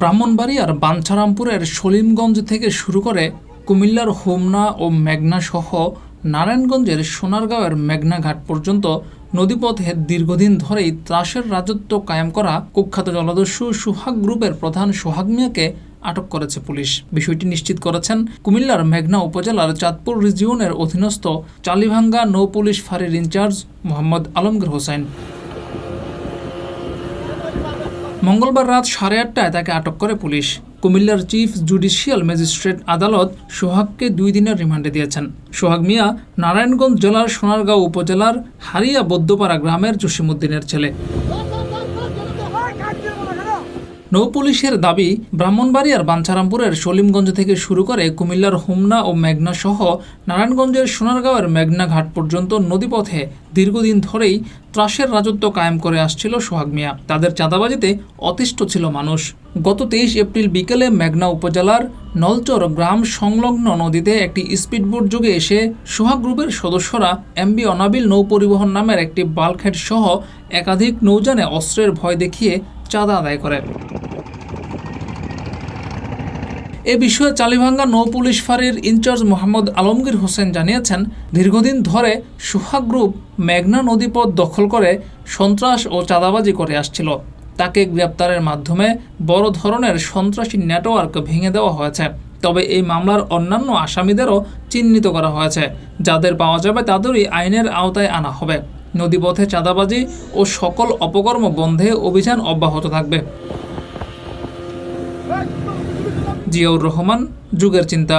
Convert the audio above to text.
ব্রাহ্মণবাড়িয়ার বাঞ্ছারামপুরের সলিমগঞ্জ থেকে শুরু করে কুমিল্লার হোমনা ও মেঘনা সহ নারায়ণগঞ্জের সোনারগাঁওয়ের মেঘনা ঘাট পর্যন্ত নদীপথে দীর্ঘদিন ধরেই ত্রাসের রাজত্ব কায়েম করা কুখ্যাত জলদস্যু সুহাগ গ্রুপের প্রধান সোহাগ মিয়াকে আটক করেছে পুলিশ। বিষয়টি নিশ্চিত করেছেন কুমিল্লার মেঘনা উপজেলার চাঁদপুর রিজিয়নের অধীনস্থ চালিভাঙ্গা নৌ পুলিশ ফাঁড়ির ইনচার্জ মোহাম্মদ আলমগীর হোসেন। মঙ্গলবার রাত সাড়ে আটটায় তাকে আটক করে পুলিশ। কুমিল্লার চিফ জুডিশিয়াল ম্যাজিস্ট্রেট আদালত সোহাগকে দুই দিনের রিমান্ডে দিয়েছেন। সোহাগ মিয়া নারায়ণগঞ্জ জেলার সোনারগাঁও উপজেলার হারিয়া বদ্যপাড়া গ্রামের জসিমুদ্দিনের ছেলে। নৌ পুলিশের দাবি ব্রাহ্মণবাড়িয়ার বাঞ্ছারামপুরের সলিমগঞ্জ থেকে শুরু করে কুমিল্লার হোমনা ও মেঘনা সহ নারায়ণগঞ্জের সোনারগাঁওয়ের মেঘনা ঘাট পর্যন্ত নদীপথে দীর্ঘদিন ধরেই ত্রাসের রাজত্ব কায়েম করে আসছিল সোহাগ মিয়া। তাদের চাঁদাবাজিতে অতিষ্ঠ ছিল মানুষ। গত তেইশ এপ্রিল বিকেলে মেঘনা উপজেলার নলচর গ্রাম সংলগ্ন নদীতে একটি স্পিডবোট যোগে এসে সোহাগ গ্রুপের সদস্যরা এমবি অনাবিল নৌ পরিবহন নামের একটি বাল্কহেড সহ একাধিক নৌযানে অস্ত্রের ভয় দেখিয়ে চাঁদা আদায় করে। এ বিষয়ে চালিভাঙ্গা নৌ পুলিশ ফাঁড়ির ইনচার্জ মোহাম্মদ আলমগীর হোসেন জানিয়েছেন, দীর্ঘদিন ধরে সুহাগ গ্রুপ মেঘনা নদীপথ দখল করে সন্ত্রাস ও চাঁদাবাজি করে আসছিল। তাকে গ্রেপ্তারের মাধ্যমে বড় ধরনের সন্ত্রাসী নেটওয়ার্ক ভেঙে দেওয়া হয়েছে। তবে এই মামলার অন্যান্য আসামিদেরও চিহ্নিত করা হয়েছে। যাদের পাওয়া যাবে তাদেরই আইনের আওতায় আনা হবে। নদীপথে চাঁদাবাজি ও সকল অপকর্ম বন্ধে অভিযান অব্যাহত থাকবে। জিয়াউর রহমান যুগের চিন্তা।